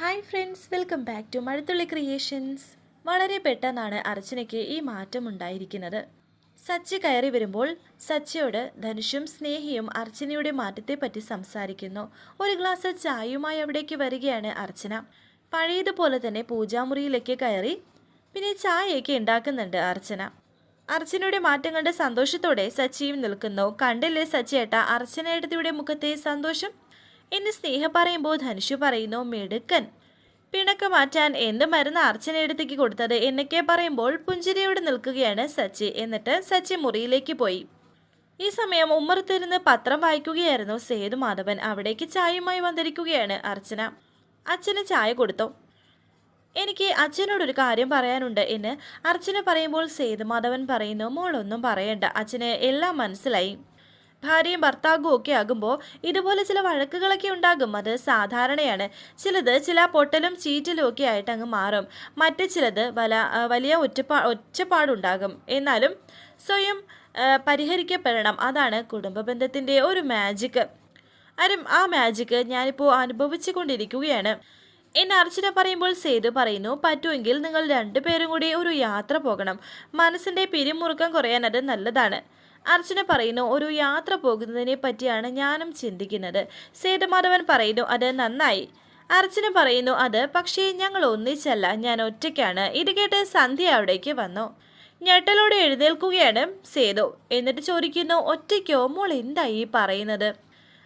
Hi friends welcome back to Mazhathulli creations വളരെ പെട്ടെന്നാണ് അർച്ചനയ്ക്ക് ഈ മാറ്റം ഉണ്ടായിരിക്കുന്നത്. സച്ചി കയറി വരുമ്പോൾ സച്ചിയോട് ധനുഷും സ്നേഹിയും അർച്ചനയുടെ മാറ്റത്തെപ്പറ്റി സംസാരിക്കുന്നു. ഒരു ഗ്ലാസ് ചായയുമായി അവിടേക്ക് വരികയാണ് അർച്ചന. പഴയതുപോലെ തന്നെ പൂജാമുറിയിലേക്ക് കയറി പിന്നെ ചായയൊക്കെ ഉണ്ടാക്കുന്നുണ്ട് അർച്ചന. അർച്ചനയുടെ മാറ്റം കണ്ട് സന്തോഷത്തോടെ സച്ചിയും നിൽക്കുന്നു. കണ്ടില്ലേ സച്ചിയേട്ട അർച്ചനയുടെ മുഖത്തെ സന്തോഷം? എന്ന് സ്നേഹ പറയുമ്പോൾ ധനുഷു പറയുന്നു മിടുക്കൻ. പിണക്ക് മാറ്റാൻ എന്ത് മരുന്ന് അർച്ചനയെടുത്തേക്ക് കൊടുത്തത്? എന്നൊക്കെ പറയുമ്പോൾ പുഞ്ചിരിയോട് നിൽക്കുകയാണ് സച്ചി. എന്നിട്ട് സച്ചി മുറിയിലേക്ക് പോയി. ഈ സമയം ഉമ്മറത്തിരുന്ന് പത്രം വായിക്കുകയായിരുന്നു സേതുമാധവൻ അവിടേക്ക് ചായയുമായി വന്നിരിക്കുകയാണ് അർച്ചന. അച്ഛന് ചായ കൊടുത്തു. എനിക്ക് അച്ഛനോടൊരു കാര്യം പറയാനുണ്ട് എന്ന് അർച്ചന പറയുമ്പോൾ സേതുമാധവൻ പറയുന്നു മോളൊന്നും പറയണ്ട. അച്ഛന് എല്ലാം മനസ്സിലായി. ഭാര്യയും ഭർത്താവും ഒക്കെ ആകുമ്പോൾ ഇതുപോലെ ചില വഴക്കുകളൊക്കെ ഉണ്ടാകും. അത് സാധാരണയാണ്. ചിലത് ചില പൊട്ടലും ചീറ്റലും ഒക്കെ ആയിട്ട് അങ്ങ് മാറും. മറ്റു ചിലത് വല വലിയ ഒറ്റപ്പാ ഒറ്റപ്പാടുണ്ടാകും എന്നാലും സ്വയം പരിഹരിക്കപ്പെടണം. അതാണ് കുടുംബ ബന്ധത്തിന്റെ ഒരു മാജിക്ക് അരും ആ മാജിക്ക് ഞാനിപ്പോൾ അനുഭവിച്ചു കൊണ്ടിരിക്കുകയാണ്. എന്നെ അർച്ചന പറയുമ്പോൾ സേതു പറയുന്നു പറ്റുമെങ്കിൽ നിങ്ങൾ രണ്ടുപേരും കൂടി ഒരു യാത്ര പോകണം. മനസ്സിന്റെ പിരിമുറുക്കം കുറയാൻ അത് നല്ലതാണ്. അർച്ചന പറയുന്നു ഒരു യാത്ര പോകുന്നതിനെ പറ്റിയാണ് ഞാനും ചിന്തിക്കുന്നത്. സേതുമാധവൻ പറയുന്നു അത് നന്നായി. അർച്ചന പറയുന്നു അത് പക്ഷേ ഞങ്ങൾ ഒന്നിച്ചല്ല ഞാൻ ഒറ്റയ്ക്കാണ്. ഇത് കേട്ട് സന്ധ്യ അവിടേക്ക് വന്നു. ഞെട്ടലോടെ എഴുന്നേൽക്കുകയാണ് സേതു. എന്നിട്ട് ചോദിക്കുന്നു ഒറ്റയ്ക്കോ? മോൾ എന്തായി പറയുന്നത്?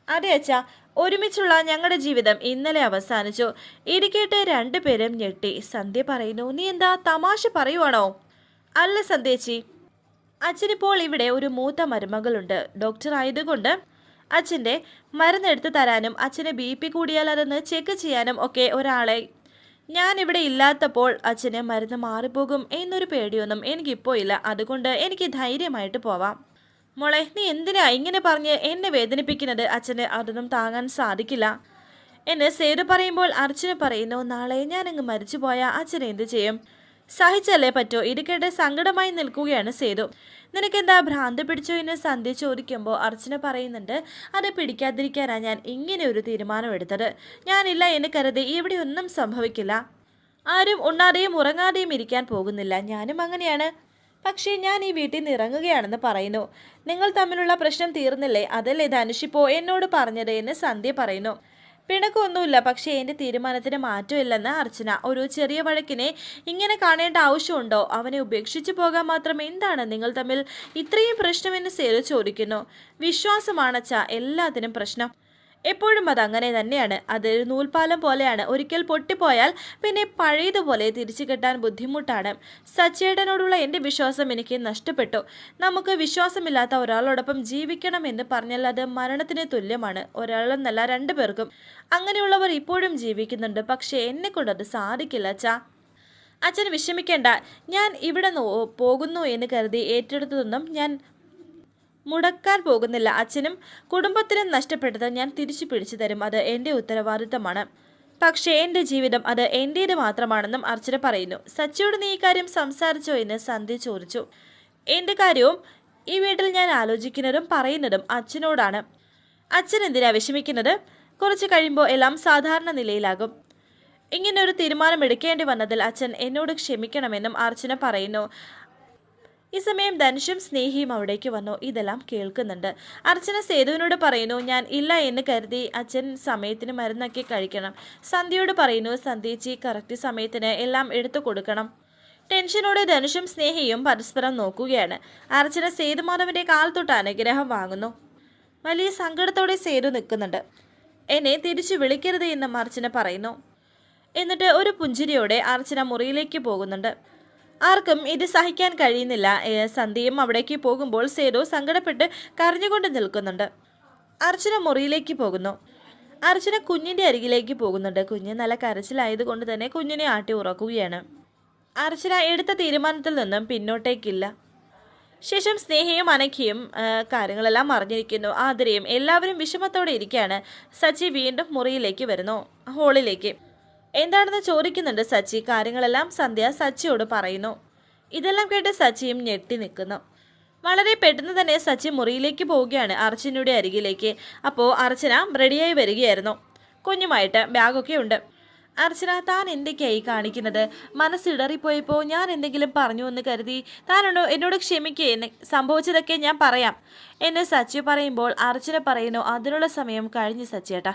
അതെ അച്ഛാ ഒരുമിച്ചുള്ള ഞങ്ങളുടെ ജീവിതം ഇന്നലെ അവസാനിച്ചു. ഇത് കേട്ട് രണ്ടുപേരും ഞെട്ടി. സന്ധ്യ പറയുന്നു നീ എന്താ തമാശ പറയുവാണോ? അല്ല സന്ധ്യേച്ചി അച്ഛനിപ്പോൾ ഇവിടെ ഒരു മൂത്ത മരുമകളുണ്ട്. ഡോക്ടർ ആയതുകൊണ്ട് അച്ഛന്റെ മരുന്നെടുത്ത് തരാനും അച്ഛനെ ബി പി കൂടിയാൽ അതൊന്ന് ചെക്ക് ചെയ്യാനും ഒക്കെ ഒരാളെ ഞാൻ ഇവിടെ ഇല്ലാത്തപ്പോൾ അച്ഛന് മരുന്ന് മാറിപ്പോകും എന്നൊരു പേടിയൊന്നും എനിക്കിപ്പോൾ ഇല്ല. അതുകൊണ്ട് എനിക്ക് ധൈര്യമായിട്ട് പോവാം. മോളെ നീ എന്തിനാ ഇങ്ങനെ പറഞ്ഞ് എന്നെ വേദനിപ്പിക്കുന്നത്? അച്ഛന് അതൊന്നും താങ്ങാൻ സാധിക്കില്ല. എന്നെ സേതു പറയുമ്പോൾ അർച്ചന പറയുന്നു നാളെ ഞാനങ്ങ് മരിച്ചു പോയാൽ അച്ഛൻ എന്ത് ചെയ്യും? സഹിച്ചല്ലേ പറ്റോ? ഇത് സങ്കടമായി നിൽക്കുകയാണ് സേതു. നിനക്കെന്താ ഭ്രാന്ത് പിടിച്ചോ എന്ന് സന്ധ്യ ചോദിക്കുമ്പോൾ അർച്ചന പറയുന്നുണ്ട് അത് പിടിക്കാതിരിക്കാനാണ് ഞാൻ ഇങ്ങനെ ഒരു തീരുമാനമെടുത്തത് ഞാനില്ല എന്ന് കരുതി ഇവിടെ ഒന്നും സംഭവിക്കില്ല. ആരും ഉണ്ണാതെയും ഉറങ്ങാതെയും ഇരിക്കാൻ പോകുന്നില്ല. ഞാനും അങ്ങനെയാണ്. പക്ഷേ ഞാൻ ഈ വീട്ടിൽ നിന്ന് ഇറങ്ങുകയാണെന്ന് പറയുന്നു. നിങ്ങൾ തമ്മിലുള്ള പ്രശ്നം തീർന്നില്ലേ? അതല്ലേ ധനുഷിപ്പോ എന്നോട് പറഞ്ഞത് എന്ന് സന്ധ്യ പറയുന്നു. പിണക്കമൊന്നുമില്ല. പക്ഷേ എന്റെ തീരുമാനത്തിന് മാറ്റമില്ലെന്ന് അർച്ചന. ഒരു ചെറിയ വഴക്കിനെ ഇങ്ങനെ കാണേണ്ട ആവശ്യമുണ്ടോ? അവനെ ഉപേക്ഷിച്ചു പോകാൻ മാത്രം എന്താണ് നിങ്ങൾ തമ്മിൽ ഇത്രയും പ്രശ്നമെന്ന് സേലു ചോദിക്കുന്നു. വിശ്വാസമാണച്ച എല്ലാത്തിനും പ്രശ്നം. എപ്പോഴും അത് അങ്ങനെ തന്നെയാണ്. അതൊരു നൂൽപാലം പോലെയാണ്. ഒരിക്കൽ പൊട്ടിപ്പോയാൽ പിന്നെ പഴയതുപോലെ തിരിച്ചു കിട്ടാൻ ബുദ്ധിമുട്ടാണ്. സച്ചേടനോടുള്ള എന്റെ വിശ്വാസം എനിക്ക് നഷ്ടപ്പെട്ടു. നമുക്ക് വിശ്വാസമില്ലാത്ത ഒരാളോടൊപ്പം ജീവിക്കണം എന്ന് പറഞ്ഞാൽ അത് മരണത്തിന് തുല്യമാണ്. ഒരാളെന്നല്ല രണ്ടു പേർക്കും. അങ്ങനെയുള്ളവർ ഇപ്പോഴും ജീവിക്കുന്നുണ്ട്. പക്ഷേ എന്നെ കൊണ്ടത് സാധിക്കില്ല അച്ഛാ. അച്ഛൻ വിഷമിക്കേണ്ട. ഞാൻ ഇവിടെ പോകുന്നു എന്ന് കരുതി ഏറ്റെടുത്തതൊന്നും ഞാൻ മുടക്കാൻ പോകുന്നില്ല. അച്ഛനും കുടുംബത്തിനും നഷ്ടപ്പെട്ടത് ഞാൻ തിരിച്ചു പിടിച്ചു തരും. അത് എന്റെ ഉത്തരവാദിത്തമാണ്. പക്ഷേ എന്റെ ജീവിതം അത് എന്റേത് മാത്രമാണെന്നും അർച്ചന പറയുന്നു. സച്ചിയോട് നീ ഇക്കാര്യം കാര്യം സംസാരിച്ചോ എന്ന് സന്ധ്യ ചോദിച്ചു. എന്റെ കാര്യവും ഈ വീട്ടിൽ ഞാൻ ആലോചിക്കുന്നതും പറയുന്നതും അച്ഛനോടാണ്. അച്ഛൻ എന്തിനാ വിഷമിക്കുന്നത്? കുറച്ച് കഴിയുമ്പോൾ എല്ലാം സാധാരണ നിലയിലാകും. ഇങ്ങനെ ഒരു തീരുമാനം എടുക്കേണ്ടി വന്നതിൽ അച്ഛൻ എന്നോട് ക്ഷമിക്കണമെന്നും അർച്ചന പറയുന്നു. ഈ സമയം ധനുഷും സ്നേഹിയും അവിടേക്ക് വന്നു. ഇതെല്ലാം കേൾക്കുന്നുണ്ട്. അർച്ചന സേതുവിനോട് പറയുന്നു ഞാൻ ഇല്ല എന്ന് കരുതി അച്ഛൻ സമയത്തിന് മരുന്നൊക്കെ കഴിക്കണം. സന്ധ്യയോട് പറയുന്നു സന്ധ്യച്ചി കറക്റ്റ് സമയത്തിന് എല്ലാം എടുത്തു കൊടുക്കണം. ടെൻഷനോടെ ധനുഷും സ്നേഹിയും പരസ്പരം നോക്കുകയാണ്. അർച്ചന സേതുമാധവന്റെ കാൽ തൊട്ട് അനുഗ്രഹം വാങ്ങുന്നു. വലിയ സങ്കടത്തോടെ സേതു നിൽക്കുന്നുണ്ട്. എന്നെ തിരിച്ചു വിളിക്കരുത് എന്നും അർച്ചന പറയുന്നു. എന്നിട്ട് ഒരു പുഞ്ചിരിയോടെ അർച്ചന മുറിയിലേക്ക് പോകുന്നുണ്ട്. ആർക്കും ഇത് സഹിക്കാൻ കഴിയുന്നില്ല. സന്ധ്യയും അവിടേക്ക് പോകുമ്പോൾ സേതു സങ്കടപ്പെട്ട് കരഞ്ഞുകൊണ്ട് നിൽക്കുന്നുണ്ട്. അർച്ചന മുറിയിലേക്ക് പോകുന്നു. അർച്ചന കുഞ്ഞിന്റെ അരികിലേക്ക് പോകുന്നുണ്ട്. കുഞ്ഞ് നല്ല കരച്ചിലായതുകൊണ്ട് തന്നെ കുഞ്ഞിനെ ആട്ടി ഉറക്കുകയാണ്. അർച്ചന എടുത്ത തീരുമാനത്തിൽ നിന്നും പിന്നോട്ടേക്കില്ല. ശേഷം സ്നേഹയും അനഖിയും കാര്യങ്ങളെല്ലാം അറിഞ്ഞിരിക്കുന്നു. ആതിരയും എല്ലാവരും വിഷമത്തോടെ ഇരിക്കുകയാണ്. സച്ചി വീണ്ടും മുറിയിലേക്ക് വരുന്നു. ഹോളിലേക്ക്. എന്താണെന്ന് ചോദിക്കുന്നുണ്ട് സച്ചി. കാര്യങ്ങളെല്ലാം സന്ധ്യ സച്ചിയോട് പറയുന്നു. ഇതെല്ലാം കേട്ട് സച്ചിയും ഞെട്ടി നിൽക്കുന്നു. വളരെ പെട്ടെന്ന് തന്നെ സച്ചി മുറിയിലേക്ക് പോവുകയാണ് അർച്ചനയുടെ അരികിലേക്ക്. അപ്പോൾ അർച്ചന റെഡിയായി വരികയായിരുന്നു. കുഞ്ഞുമായിട്ട് ബാഗൊക്കെ ഉണ്ട്. അർച്ചന താൻ എന്തൊക്കെയായി കാണിക്കുന്നത് മനസ്സിടറിപ്പോയപ്പോൾ ഞാൻ എന്തെങ്കിലും പറഞ്ഞു എന്ന് കരുതി. താനുണ്ടോ എന്നോട് ക്ഷമിക്കേ. എന്നെ സംഭവിച്ചതൊക്കെ ഞാൻ പറയാം. എന്നെ സച്ചി പറയുമ്പോൾ അർച്ചന പറയുന്നു അതിനുള്ള സമയം കഴിഞ്ഞു സച്ചിയേട്ടാ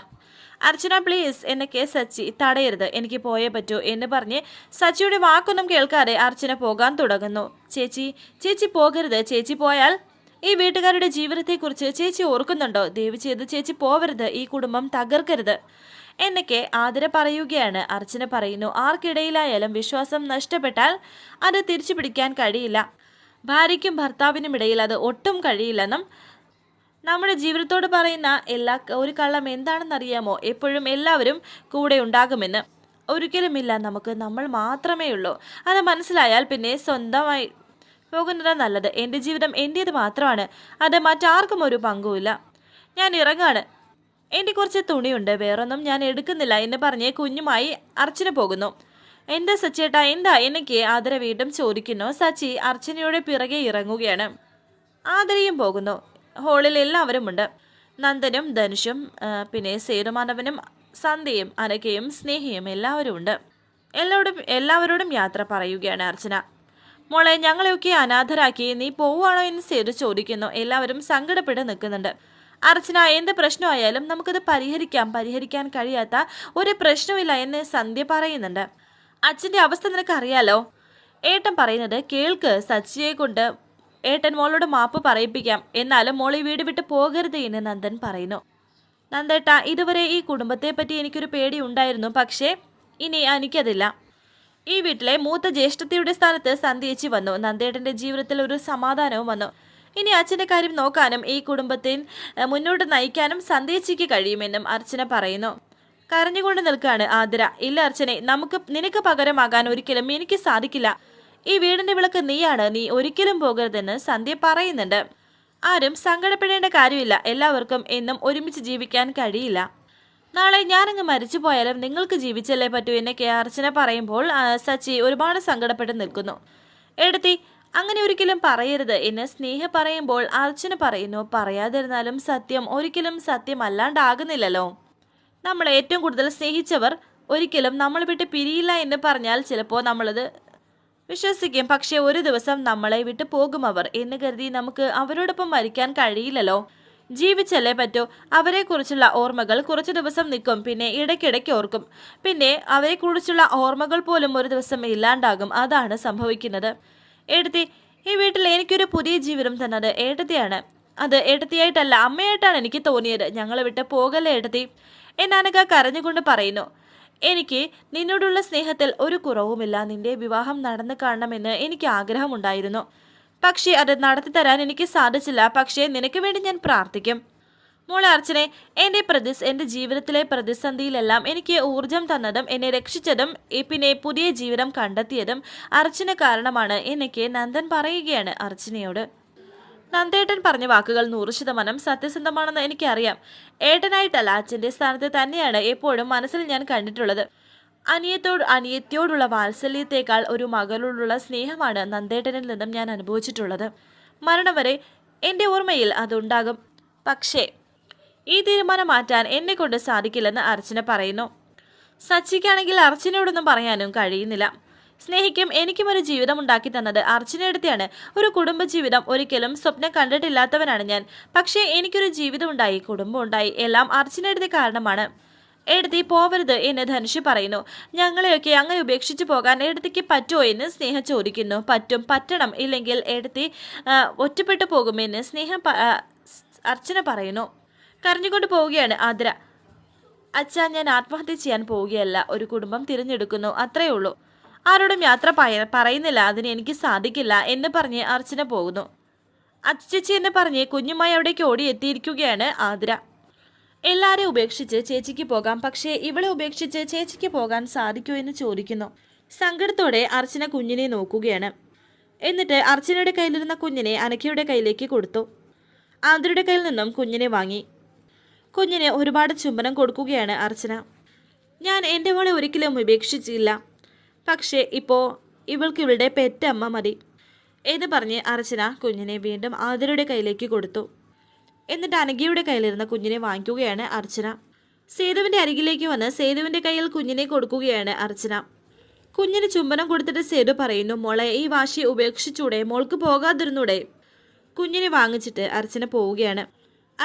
അർച്ചന പ്ലീസ് എന്നൊക്കെ സച്ചി തടയരുത്. എനിക്ക് പോയേ പറ്റൂ എന്ന് പറഞ്ഞ് സച്ചിയുടെ വാക്കൊന്നും കേൾക്കാതെ അർച്ചന പോകാൻ തുടങ്ങുന്നു. ചേച്ചി ചേച്ചി പോകരുത്. ചേച്ചി പോയാൽ ഈ വീട്ടുകാരുടെ ജീവിതത്തെക്കുറിച്ച് ചേച്ചി ഓർക്കുന്നുണ്ടോ? ദയവ് ചെയ്ത് ചേച്ചി പോവരുത്. ഈ കുടുംബം തകർക്കരുത്. എന്നൊക്കെ ആതിര പറയുകയാണ്. അർച്ചന പറയുന്നു ആർക്കിടയിലായാലും വിശ്വാസം നഷ്ടപ്പെട്ടാൽ അത് തിരിച്ചു പിടിക്കാൻ കഴിയില്ല. ഭാര്യയ്ക്കും ഭർത്താവിനും ഇടയിൽ അത് ഒട്ടും കഴിയില്ലെന്നും നമ്മുടെ ജീവിതത്തോട് പറയുന്ന എല്ലാ ഒരു കള്ളം എന്താണെന്നറിയാമോ? എപ്പോഴും എല്ലാവരും കൂടെ ഉണ്ടാകുമെന്ന്. ഒരിക്കലുമില്ല നമുക്ക് നമ്മൾ മാത്രമേ ഉള്ളൂ. അത് മനസ്സിലായാൽ പിന്നെ സ്വന്തമായി പോകുന്നത് നല്ലത്. എന്റെ ജീവിതം എന്റേത് മാത്രമാണ്. അത് മറ്റാർക്കും ഒരു പങ്കുമില്ല. ഞാൻ ഇറങ്ങാണ്. എന്റെ കുറച്ച് തുണിയുണ്ട് വേറൊന്നും ഞാൻ എടുക്കുന്നില്ല എന്ന് പറഞ്ഞ് കുഞ്ഞുമായി അർച്ചന പോകുന്നു. എന്താ സച്ചേട്ടാ എന്താ എനിക്ക് ആദര വീണ്ടും ചോദിക്കുന്നു. സച്ചി അർച്ചനയുടെ പിറകെ ഇറങ്ങുകയാണ്. ആദരയും പോകുന്നു. ഹോളിൽ എല്ലാവരും ഉണ്ട് നന്ദനും ധനുഷും പിന്നെ സേതുമാധവനും സന്ധ്യയും അനക്കയും സ്നേഹിയും എല്ലാവരും ഉണ്ട് എല്ലാവരും എല്ലാവരോടും യാത്ര പറയുകയാണ് അർച്ചന. മോളെ ഞങ്ങളെയൊക്കെ അനാഥരാക്കി നീ പോവുകയാണോ എന്ന് സേതു ചോദിക്കുന്നു. എല്ലാവരും സങ്കടപ്പെട്ട് നിൽക്കുന്നുണ്ട്. അർച്ചന എന്ത് പ്രശ്നമായാലും നമുക്കത് പരിഹരിക്കാം. പരിഹരിക്കാൻ കഴിയാത്ത ഒരു പ്രശ്നമില്ല എന്ന് സന്ധ്യ പറയുന്നുണ്ട്. അച്ഛന്റെ അവസ്ഥ നിനക്കറിയാലോ? ഏട്ടൻ പറയുന്നത് കേൾക്ക് സച്ചിയെ കൊണ്ട് ഏട്ടൻ മോളോട് മാപ്പ് പറയിപ്പിക്കാം. എന്നാലും ഈ വീട് വിട്ട് പോകരുത് എന്ന് നന്ദൻ പറയുന്നു. നന്ദേട്ട ഇതുവരെ ഈ കുടുംബത്തെ പറ്റി എനിക്കൊരു പേടി ഉണ്ടായിരുന്നു. പക്ഷേ ഇനി എനിക്കതില്ല. ഈ വീട്ടിലെ മൂത്ത ജ്യേഷ്ഠത്തിയുടെ സ്ഥാനത്ത് സന്ധ്യേച്ചി വന്നു. നന്ദേട്ടന്റെ ജീവിതത്തിൽ ഒരു സമാധാനവും വന്നു. ഇനി അച്ഛന്റെ കാര്യം നോക്കാനും ഈ കുടുംബത്തിൽ മുന്നോട്ട് നയിക്കാനും സന്ദേശിക്ക് കഴിയുമെന്നും അർച്ചന പറയുന്നു. കരഞ്ഞുകൊണ്ട് നിൽക്കുകയാണ് ആതിര. ഇല്ല അർച്ചനെ നമുക്ക് നിനക്ക് പകരമാകാൻ ഒരിക്കലും എനിക്ക് സാധിക്കില്ല. ഈ വീടിന്റെ വിളക്ക് നീയാണ് നീ ഒരിക്കലും പോകരുതെന്ന് സന്ധ്യ പറയുന്നുണ്ട്. ആരും സങ്കടപ്പെടേണ്ട കാര്യമില്ല. എല്ലാവർക്കും എന്നും ഒരുമിച്ച് ജീവിക്കാൻ കഴിയില്ല. നാളെ ഞാനങ്ങ് മരിച്ചു പോയാലും നിങ്ങൾക്ക് ജീവിച്ചല്ലേ പറ്റൂ എന്നൊക്കെ അർച്ചന പറയുമ്പോൾ സച്ചി ഒരുപാട് സങ്കടപ്പെട്ട് നിൽക്കുന്നു. എടുത്തി അങ്ങനെ ഒരിക്കലും പറയരുത് എന്ന് സ്നേഹ പറയുമ്പോൾ അർച്ചന പറയുന്നു പറയാതിരുന്നാലും സത്യം ഒരിക്കലും സത്യമല്ലാണ്ടാകുന്നില്ലല്ലോ. നമ്മൾ ഏറ്റവും കൂടുതൽ സ്നേഹിച്ചവർ ഒരിക്കലും നമ്മൾ വിട്ട് പിരിയില്ല എന്ന് പറഞ്ഞാൽ ചിലപ്പോൾ നമ്മളത് വിശ്വസിക്കും. പക്ഷേ ഒരു ദിവസം നമ്മളെ വിട്ടു പോകും അവർ എന്ന് കരുതി നമുക്ക് അവരോടൊപ്പം മരിക്കാൻ കഴിയില്ലല്ലോ. ജീവിച്ചല്ലേ പറ്റൂ. അവരെക്കുറിച്ചുള്ള ഓർമ്മകൾ കുറച്ച് ദിവസം നിൽക്കും. പിന്നെ ഇടയ്ക്കിടയ്ക്ക് ഓർക്കും. പിന്നെ അവരെക്കുറിച്ചുള്ള ഓർമ്മകൾ പോലും ഒരു ദിവസം ഇല്ലാണ്ടാകും. അതാണ് സംഭവിക്കുന്നത്. ഏട്ടത്തി ഈ വീട്ടിൽ എനിക്കൊരു പുതിയ ജീവിതം തന്നത് ഏട്ടത്തിയാണ് അത് ഏട്ടത്തിയായിട്ടല്ല അമ്മയായിട്ടാണ് എനിക്ക് തോന്നിയത്. ഞങ്ങളെ വിട്ട് പോകല്ലേ ഏട്ടത്തി എന്നാനക കരഞ്ഞുകൊണ്ട് പറയുന്നു. എനിക്ക് നിന്നോടുള്ള സ്നേഹത്തിൽ ഒരു കുറവുമില്ല. നിന്റെ വിവാഹം നടന്നു കാണണമെന്ന് എനിക്ക് ആഗ്രഹമുണ്ടായിരുന്നു. പക്ഷേ അത് നടത്തി തരാൻ എനിക്ക് സാധിച്ചില്ല. പക്ഷേ നിനക്ക് വേണ്ടി ഞാൻ പ്രാർത്ഥിക്കും. മോളെ അർച്ചനെ എന്റെ പ്രതിസ് എന്റെ ജീവിതത്തിലെ പ്രതിസന്ധിയിലെല്ലാം എനിക്ക് ഊർജം തന്നതും എന്നെ രക്ഷിച്ചതും പിന്നെ പുതിയ ജീവിതം കണ്ടെത്തിയതും അർച്ചന കാരണമാണ് എനിക്ക് നന്ദൻ പറയുകയാണ് അർച്ചനയോട്. നന്ദേട്ടൻ പറഞ്ഞ വാക്കുകൾ നൂറ് ശതമാനം സത്യസന്ധമാണെന്ന് എനിക്കറിയാം. ഏട്ടനായിട്ടല്ല അച്ഛന്റെ സ്ഥാനത്ത് തന്നെയാണ് എപ്പോഴും മനസ്സിൽ ഞാൻ കണ്ടിട്ടുള്ളത്. അനിയത്തോട് അനിയത്തിയോടുള്ള വാത്സല്യത്തേക്കാൾ ഒരു മകളോടുള്ള സ്നേഹമാണ് നന്ദേട്ടനിൽ നിന്നും ഞാൻ അനുഭവിച്ചിട്ടുള്ളത്. മരണം വരെ എന്റെ ഓർമ്മയിൽ അതുണ്ടാകും. പക്ഷേ ഈ തീരുമാനം മാറ്റാൻ എന്നെ കൊണ്ട് സാധിക്കില്ലെന്ന് അർച്ചന പറയുന്നു. സച്ചിക്കാണെങ്കിൽ അർച്ചനയോടൊന്നും പറയാനും കഴിയുന്നില്ല. സ്നേഹിക്കും എനിക്കും ഒരു ജീവിതം ഉണ്ടാക്കി തന്നത് അർച്ചനയെടുത്തെയാണ് ഒരു കുടുംബജീവിതം ഒരിക്കലും സ്വപ്നം കണ്ടിട്ടില്ലാത്തവനാണ് ഞാൻ. പക്ഷേ എനിക്കൊരു ജീവിതം ഉണ്ടായി കുടുംബം ഉണ്ടായി. എല്ലാം അർച്ചനയുടെ കാരണമാണ്. എടുത്തി പോവരുത് എന്ന് ധനുഷ് പറയുന്നു. ഞങ്ങളെയൊക്കെ അങ്ങനെ ഉപേക്ഷിച്ചു പോകാൻ എടുത്തിക്ക് പറ്റുമോ എന്ന് സ്നേഹ ചോദിക്കുന്നു. പറ്റും പറ്റണം. ഇല്ലെങ്കിൽ എടുത്തി ഒറ്റപ്പെട്ടു പോകുമെന്ന് സ്നേഹം അർച്ചന പറയുന്നു. കരഞ്ഞുകൊണ്ട് പോവുകയാണ് ആതിര. അച്ഛാ ഞാൻ ആത്മഹത്യ ചെയ്യാൻ പോവുകയല്ല. ഒരു കുടുംബം തിരഞ്ഞെടുക്കുന്നു. അത്രയേ ഉള്ളൂ. ആരോടും യാത്ര പറയുന്നില്ല. അതിന് എനിക്ക് സാധിക്കില്ല എന്ന് പറഞ്ഞ് അർച്ചന പോകുന്നു. അച്ചച്ചി എന്ന് പറഞ്ഞ് കുഞ്ഞുമായി അവിടേക്ക് ഓടി എത്തിയിരിക്കുകയാണ് ആതിര. എല്ലാരെയും ഉപേക്ഷിച്ച് ചേച്ചിക്ക് പോകാം. പക്ഷേ ഇവളെ ഉപേക്ഷിച്ച് ചേച്ചിക്ക് പോകാൻ സാധിക്കുമോ എന്ന് ചോദിക്കുന്നു. സങ്കടത്തോടെ അർച്ചന കുഞ്ഞിനെ നോക്കുകയാണ്. എന്നിട്ട് അർച്ചനയുടെ കയ്യിലിരുന്ന കുഞ്ഞിനെ അനക്കയുടെ കയ്യിലേക്ക് കൊടുത്തു. ആതിരയുടെ കയ്യിൽ നിന്നും കുഞ്ഞിനെ വാങ്ങി. കുഞ്ഞിന് ഒരുപാട് ചുംബനം കൊടുക്കുകയാണ് അർച്ചന. ഞാൻ എന്റെ മോളെ ഒരിക്കലും ഉപേക്ഷിച്ചില്ല. പക്ഷേ ഇപ്പോൾ ഇവൾക്ക് ഇവളുടെ പെറ്റമ്മ മതി എന്ന് പറഞ്ഞ് അർച്ചന കുഞ്ഞിനെ വീണ്ടും ആതിരയുടെ കയ്യിലേക്ക് കൊടുത്തു. എന്നിട്ട് അനഘയുടെ കയ്യിലിരുന്ന കുഞ്ഞിനെ വാങ്ങിക്കുകയാണ് അർച്ചന. സേതുവിന്റെ അരികിലേക്ക് വന്ന് സേതുവിന്റെ കയ്യിൽ കുഞ്ഞിനെ കൊടുക്കുകയാണ് അർച്ചന. കുഞ്ഞിന് ചുംബനം കൊടുത്തിട്ട് സേതു പറയുന്നു മോളെ ഈ വാശി ഉപേക്ഷിച്ചൂടെ മോൾക്ക് പോകാതിരുന്നൂടെ. കുഞ്ഞിനെ വാങ്ങിച്ചിട്ട് അർച്ചന പോവുകയാണ്.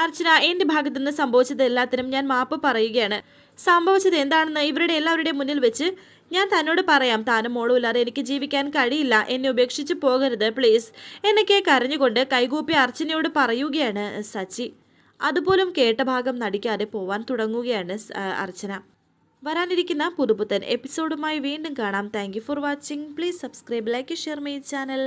അർച്ചന എന്റെ ഭാഗത്തു നിന്ന് സംഭവിച്ചത് എല്ലാത്തിനും ഞാൻ മാപ്പ് പറയുകയാണ്. സംഭവിച്ചത് എന്താണെന്ന് ഇവരുടെ എല്ലാവരുടെയും മുന്നിൽ വെച്ച് ഞാൻ തന്നോട് പറയാം. താനും മോളും ഇല്ലാതെ എനിക്ക് ജീവിക്കാൻ കഴിയില്ല. എന്നെ ഉപേക്ഷിച്ച് പോകരുത് പ്ലീസ്. എന്നൊക്കെ കരഞ്ഞുകൊണ്ട് കൈകൂപ്പി അർച്ചനയോട് പറയുകയാണ് സച്ചി. അതുപോലും കേട്ട ഭാഗം നടിക്കാതെ പോവാൻ തുടങ്ങുകയാണ് അർച്ചന. വരാനിരിക്കുന്ന പുതുപുത്തൻ എപ്പിസോഡുമായി വീണ്ടും കാണാം. Thank for watching please subscribe like share my channel